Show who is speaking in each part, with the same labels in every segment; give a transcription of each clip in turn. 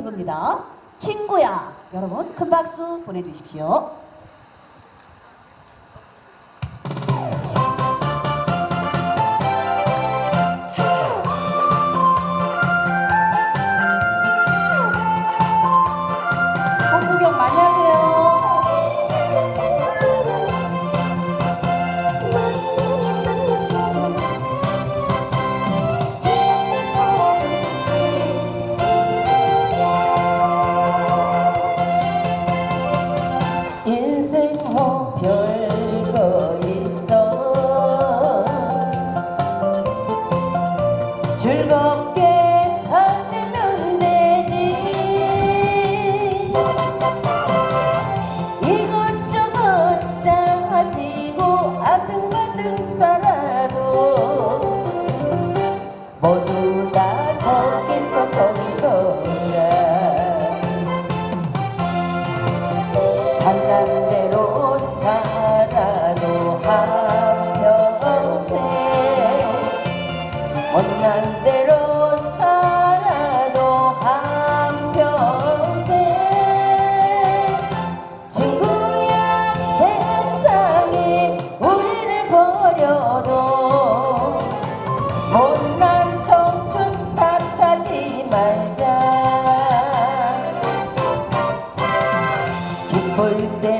Speaker 1: 타이틀곡입니다. 친구야. 여러분 큰 박수 보내주십시오.
Speaker 2: Yeah. 못난 대로 살아도 한평생 친구야 세상이 우리를 버려도 못난 청춘 탓하지 말자. 기쁠 때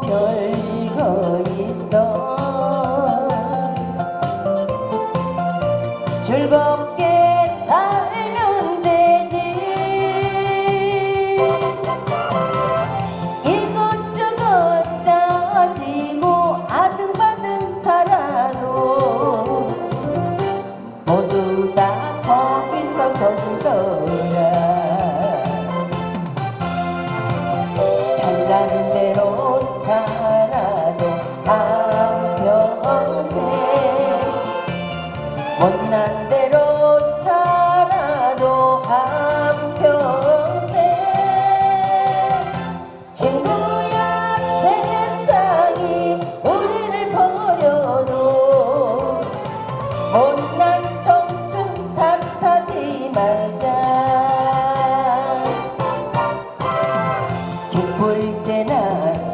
Speaker 2: 별거 있어. 즐겁게 살면 되지. 이것저것 따지고 아등바등 살아도 모두 다 거기서 거기더라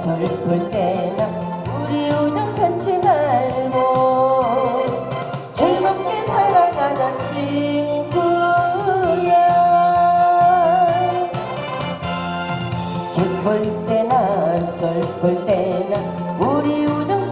Speaker 2: 슬플 때나 우리 우정 편치 말고 즐겁게 살아가자 친구야. 기쁠 때나 슬플 때나 우리 우정